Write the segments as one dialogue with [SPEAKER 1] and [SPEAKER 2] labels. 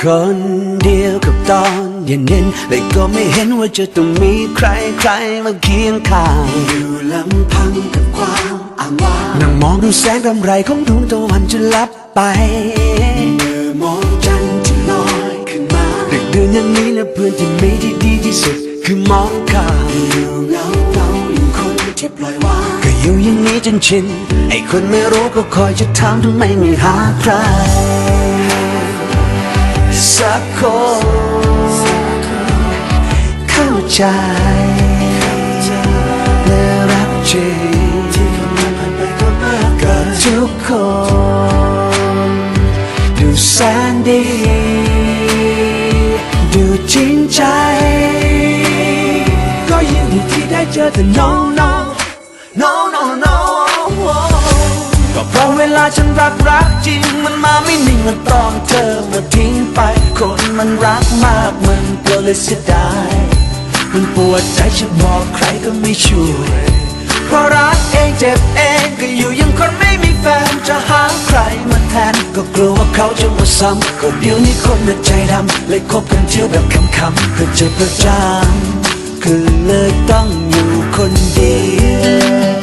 [SPEAKER 1] คนเดียวกับตอนเย็นๆเลยก็ไม่เห็นว่าจะต้องมีใครใครๆมาเคียงข้างอยู่ลำพังกับความอ้างว้างนั่งมองดูแสงรำไรของดวงตะวันจะลับไปเมื่อมองจันทร์ที่ลอยขึ้นมาดึกดื่นอย่างนี้และเพื่อนที่มีที่ดีที่สุด คือมองข้ามอยู่เงาเงาๆอย่างคนที่ปล่อยวางก็อยู่อย่างนี้จนชินไอ้คนไม่รู้ก็คอยจะถามทำไมไม่หาใคร สักคนเข้าใจและรักจริงกับทุกคน ดูแสนดี ดูจริงใจ ก็ยินดีที่ได้เจอแต่น้อง ก็เพราะเวลาฉันรักรักจริง มันมาไม่นิ่งมันตอนเธอมาทิ้งไป คนมันรักมากมันก็เลยเสียดาย มันปวดใจจะบอกใครก็ไม่ช่วยเพราะรักเองเจ็บเองก็อยู่ยังคนไม่มีแฟนจะหาใครมาแทน ก็กลัวว่าเขาจะมาซ้ำก็เดี๋ยวนี้คนน่ะใจดำเลยคบกันเที่ยวแบบคำๆเพื่อเจ็บประจำคือเลยต้องอยู่คนเดียว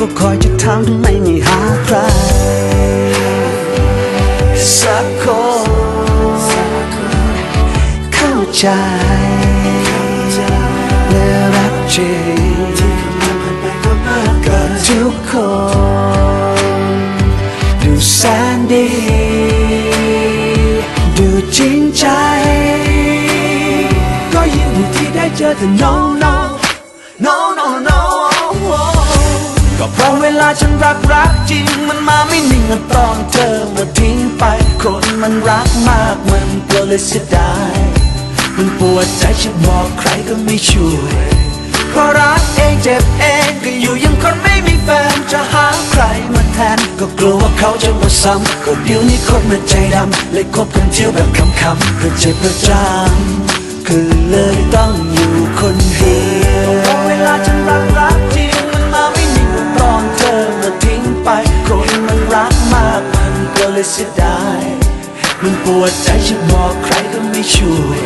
[SPEAKER 1] ก็คอยจะถามทำไมไม่หาใคร สักคนเข้าใจและรักจริงกับทุกคน ดูแสนดี ดูจริงใจ ก็ยินดีที่ได้เจอแต่น้อง รักรักจริงมันมาไม่นิ่งมือนตอนเธอมาทิ้งไป คนมันรักมากมันก็เลยเสียดาย มันปวดใจจะบอกใครก็ไม่ช่วยเพราะรักเองเจ็บเองก็อยู่ยังคนไม่มีแฟนจะหาใครมาแทน ก็กลัวว่าเขาจะมาซ้ำก็เดี๋ยวนี้คนมันใจดำเลยคบกันเที่ยวแบบคำๆเพื่อเจ็บประจำคือเลยต้องอยู่คนเดียว เลยเสียดายมันปวดใจจะบอกใครก็ไม่ช่วย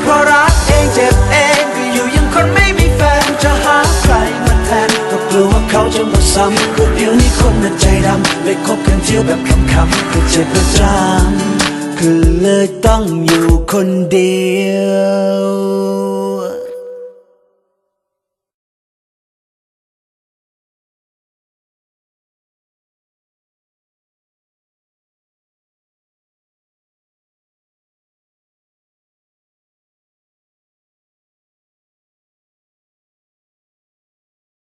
[SPEAKER 1] เพราะรักเองเจ็บเองก็อยู่ยังคนไม่มีแฟนจะหาใครมาแทนก็กลัวว่าเขาจะมาซ้ำก็เดี๋ยวนี้คนมันใจดำเลยคบกันเที่ยวแบบคำๆก็เจ็บประจำคือเลยต้องอยู่คนเดียว